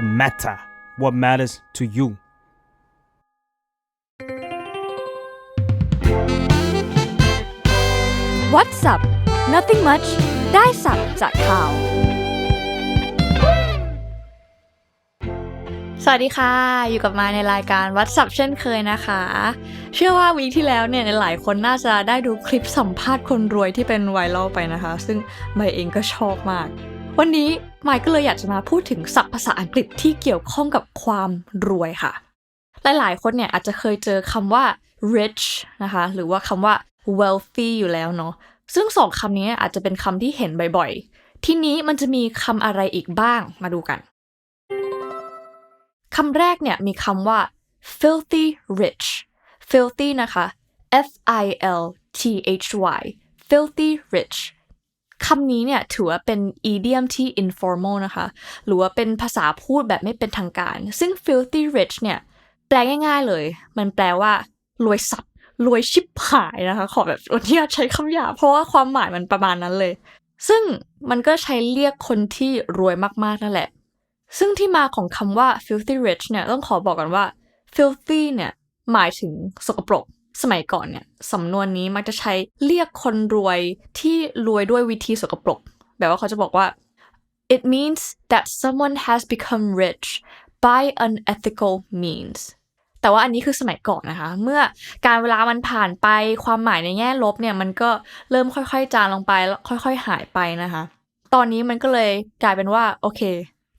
the matter what matters to you What's up Nothing much ได้สับจากข่าว สวัสดีค่ะ อยู่กับมาในรายการวัดสับเช่นเคยนะคะ เชื่อว่าวีคที่แล้วเนี่ยหลายคนน่าจะได้ดูคลิปสัมภาษณ์คนรวยที่เป็นไวรัลไปนะคะ ซึ่งไมเองก็ชอบมาก วันนี้ ไมค์ก็เลยอยากจะมาพูดถึงศัพท์ภาษาอังกฤษที่เกี่ยวข้องกับความรวยค่ะ หลายๆ คนเนี่ยอาจจะเคยเจอคำว่า rich นะคะ หรือว่าคำว่า wealthy อยู่แล้วเนาะ ซึ่งสองคำนี้อาจจะเป็นคำที่เห็นบ่อยๆ ทีนี้มันจะมีคำอะไรอีกบ้างมาดูกัน คำแรกเนี่ยมีคำว่า filthy rich filthy นะคะ F I L T H Y filthy rich คำนี้เนี่ยถือว่าเป็น idiom ที่ informal นะคะ หรือว่าเป็นภาษาพูดแบบไม่เป็นทางการ ซึ่ง filthy rich เนี่ยแปลง่ายๆเลย มันแปลว่ารวยสับรวยชิบหายนะคะ ขอแบบวันที่ใช้คำหยาบเพราะว่าความหมายมันประมาณนั้นเลย ซึ่งมันก็ใช้เรียกคนที่รวยมากๆนั่นแหละ ซึ่งที่มาของคำว่า filthy rich เนี่ยต้องขอบอกกันว่า filthy เนี่ยหมายถึงสกปรก สมัยก่อนเนี่ยสำนวนนี้มักจะใช้เรียกคนรวยที่รวยด้วยวิธีสกปรกแบบว่าเขาจะบอกว่า it means that someone has become rich by unethical means แต่ว่าอันนี้คือสมัยก่อนนะคะ เมื่อการเวลามันผ่านไปความหมายในแง่ลบเนี่ย มันก็เริ่มค่อยๆ จางลงไปแล้วค่อย ๆ หายไปนะคะ ตอนนี้มันก็เลยกลายเป็นว่า โอเค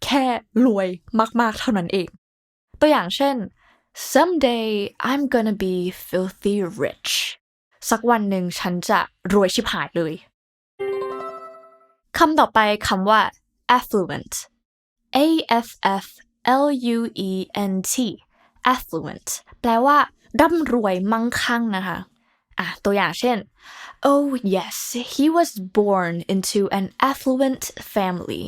แค่รวยมากๆเท่านั้นเอง ตัวอย่างเช่น someday I'm gonna be filthy rich สักวันหนึ่งฉันจะรวยชิบหายเลย คำต่อไปคำว่า affluent a f f l u e n t affluent แปลว่าร่ำรวยมั่งคั่งนะคะ อ่ะ ตัวอย่างเช่น Oh yes he was born into an affluent family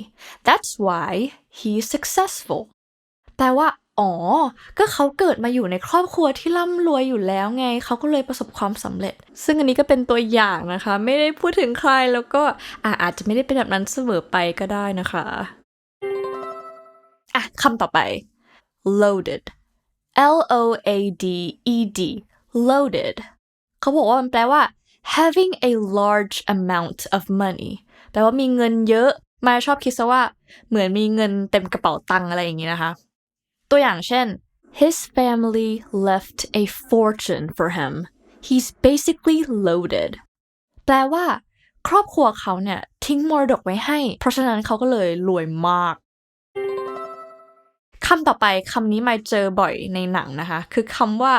that's why he's successful แปลว่า อ๋อ ก็เขาเกิดมาอยู่ในครอบครัวที่ร่ำรวยอยู่แล้วไง เขาก็เลยประสบความสำเร็จ ซึ่งอันนี้ก็เป็นตัวอย่างนะคะ ไม่ได้พูดถึงใครแล้วก็อะอาจจะไม่ได้เป็นแบบนั้นเสมอไปก็ได้นะคะ อะคำต่อไป loaded L O A D E D loaded เขาบอกว่ามันแปลว่า having a large amount of money แปลว่ามีเงินเยอะ มาชอบคิดซะว่า เหมือนมีเงินเต็มกระเป๋าตังค์อะไรอย่างนี้นะคะ ตัวอย่างเช่น his family left a fortune for him he's basically loaded แปลว่า ครอบครัวเขาเนี่ย ทิ้งมรดกไว้ให้ เพราะฉะนั้นเขาก็เลยรวยมากคำต่อไปคำนี้มาเจอบ่อยในหนังนะคะ คือคำว่า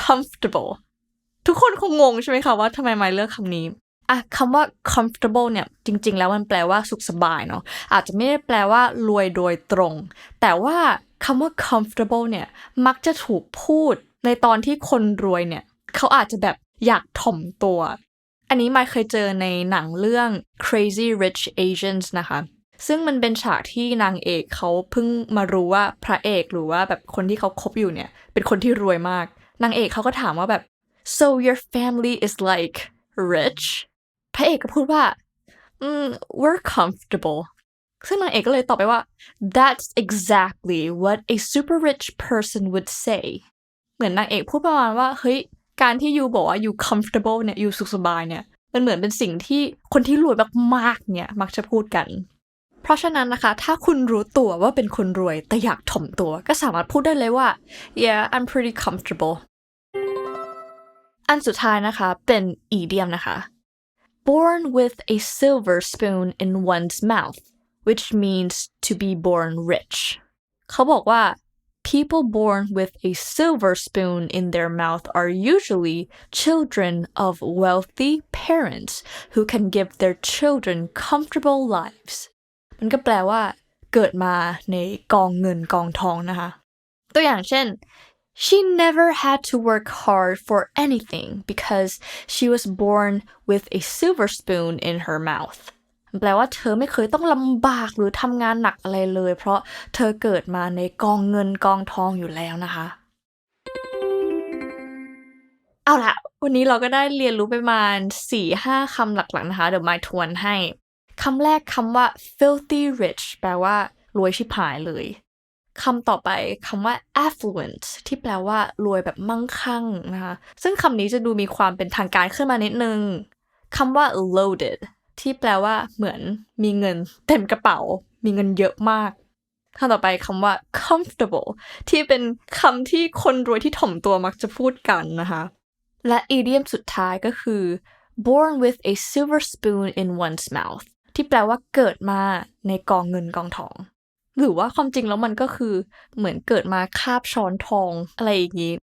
comfortable ทุกคนคงงงใช่ไหมคะว่าทำไมไม่เลือกคำนี้อะคำว่า comfortable เนี่ยจริง ๆ แล้วมันแปลว่าสุขสบายเนาะอาจจะไม่ได้แปลว่ารวยโดยตรง แต่ว่า คำว่า comfortable เนี่ย มักจะถูกพูดในตอนที่คนรวยเนี่ย เขาอาจจะแบบอยากถ่อมตัว อันนี้ไม่เคยเจอในหนังเรื่อง Crazy Rich Asians นะคะ ซึ่งมันเป็นฉากที่นางเอกเขาเพิ่งมารู้ว่าพระเอกหรือว่าแบบคนที่เขาคบอยู่เนี่ย เป็นคนที่รวยมาก นางเอกเขาก็ถามว่าแบบ so your family is like rich พระเอกก็พูดว่า mm, we're comfortable ซึ่งนางเอกก็เลยตอบไปว่า that's exactly what a super rich person would say เหมือนนางเอกพูดประมาณว่า เฮ้ย การที่ยูบอกว่า you comfortable เนี่ยยูสุขสบายเนี่ย มันเหมือนเป็นสิ่งที่คนที่รวยมากๆ เนี่ย มักจะพูดกัน เพราะฉะนั้นนะคะ ถ้าคุณรู้ตัวว่าเป็นคนรวย แต่อยากถ่อมตัว ก็สามารถพูดได้เลยว่า yeah I'm pretty comfortable อันสุดท้ายนะคะ เป็น idiom นะคะ born with a silver spoon in one's mouth which means to be born rich เขาบอกว่า people born with a silver spoon in their mouth are usually children of wealthy parents who can give their children comfortable lives มันก็แปลว่า เกิดมาในกองเงินกองทองนะคะ ตัวอย่างเช่น she never had to work hard for anything because she was born with a silver spoon in her mouth แปลว่าเธอไม่เคยต้องลำบากหรือทำงานหนักอะไรเลย เพราะเธอเกิดมาในกองเงินกองทองอยู่แล้วนะคะ เอาละวันนี้เราก็ได้เรียนรู้ไปประมาณ 4-5คำหลักๆนะคะ เดี๋ยวมาทวนให้คำแรกคำว่า filthy rich แปลว่ารวยชิบหายเลยคำต่อไปคำว่า affluent ที่แปลว่ารวยแบบมั่งคั่งนะคะ ซึ่งคำนี้จะดูมีความเป็นทางการขึ้นมานิดนึงคำว่า loaded ที่แปลว่าเหมือนมีเงินเต็มกระเป๋า มีเงินเยอะมากคำต่อไปคำว่า comfortable ที่เป็นคำที่คนรวยที่ถ่อมตัวมักจะพูดกันนะคะ และ idiom สุดท้ายก็คือ born with a silver spoon in one's mouth ที่แปลว่าเกิดมาในกองเงินกองทอง หรือว่าความจริงแล้วมันก็คือเหมือนเกิดมาคาบช้อนทองอะไรอย่างนี้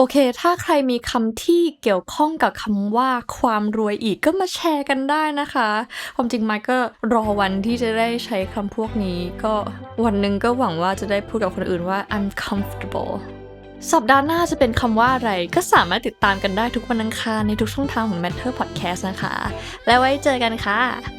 โอเค ถ้าใครมีคำที่เกี่ยวข้องกับคำว่าความรวยอีกก็มาแชร์กันได้นะคะ ความจริงไมค์ก็รอวันที่จะได้ใช้คำพวกนี้ ก็วันหนึ่งก็หวังว่าจะได้พูดกับคนอื่นว่า I'm comfortable สัปดาห์หน้าจะเป็นคำว่าอะไรก็สามารถติดตามกันได้ทุกวันอังคารในทุกช่องทางของ Matter Podcast นะคะ แล้วไว้เจอกันค่ะ